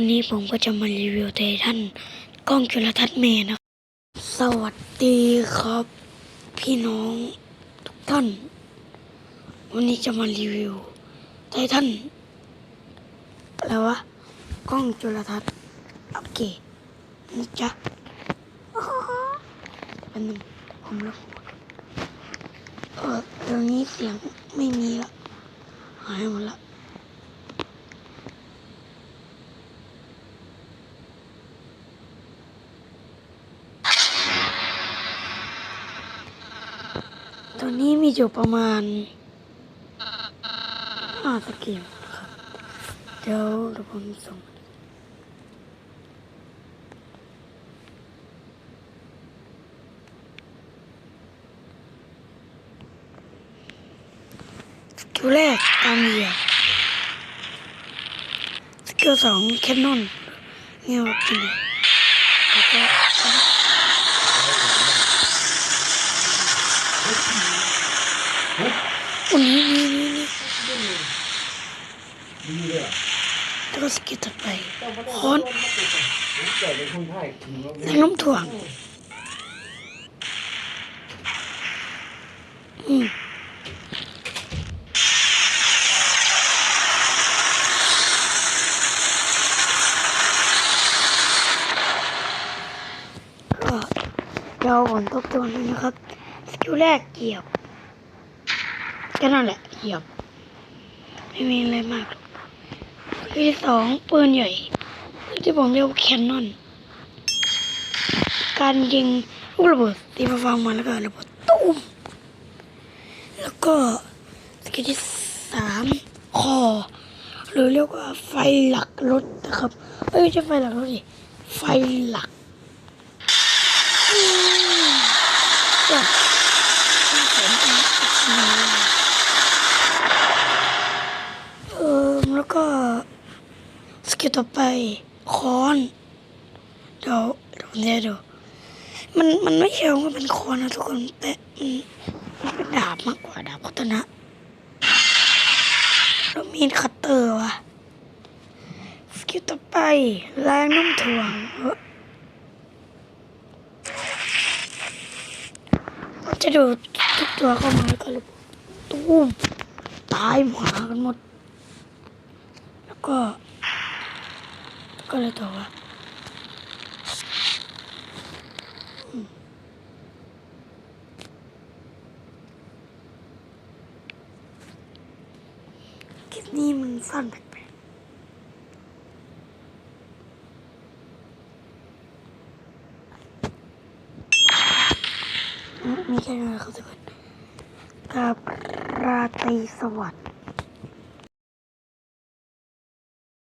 วันนี้ผมก็จะมารีวิวไททันกล้องจุลทรรศน์เมนะ สวัสดีครับ พี่น้องทุกท่าน วันนี้จะมารีวิวไททันอะไรวะกล้องจุลทรรศน์โอเคนี่จ้ะเป็นหนึ่งผมลงเออเดี๋ยวนี้เสียงไม่มีละหายหมดละ ตอนนี้มีอยู่ประมาณห้าสเกลนะครับเดี๋ยวเดี๋ยวผมส่งสกิลแรกการเหยียสกิลสองแคนนอนเงี้ยแบบนี้แล้วก็วัน นี้นี่นี่นี่ดีเลยอะแล้วก็สกิลถัดไปค้อนผมเกิดเป็นคนไทยกินแล้วแรงโน้มถ่วงอืมก็เดี๋ยวผมทบทวนนะครับ สกิลแรกเหยียบ ก็นั่นแหละเหยียบไม่มีอะไรมากหรอกสกิลที่สองปืนใหญ่ที่ผมเรียกว่าแคนนอน การยิงลูกระเบิดตีมาฟังมาแล้วก็ระเบิดตุ้มแล้วก็สกิลที่สามคอหรือเรียกว่าไฟหลักรถนะครับเอ้ยไม่ใช่ไฟหลักรถดิไฟหลักอืมก็มีเสียงอีกเออแล้วก็ สกิลต่อไปค้อนเดี๋ยวเดี๋ยวผมจะดูมันมันไม่เชิงว่าเป็นคอนนะทุกคนแต่มันมันเป็นดาบมากกว่าดาบพัฒนะแล้วมีดคัตเตอร์ว่ะสกิลต่อไปแรงโน้มถ่วงเอ้อมันจะดูทุกตัวเข้ามาแล้วก็ระเบิดตุ้มตายหมากันหมด แล้วก็ ก็เลยต่อว่าคลิปนี้มันสั้นแปลกๆมีแค่นี้นแหละครับทุกคนกับราตรีสวัสดิ์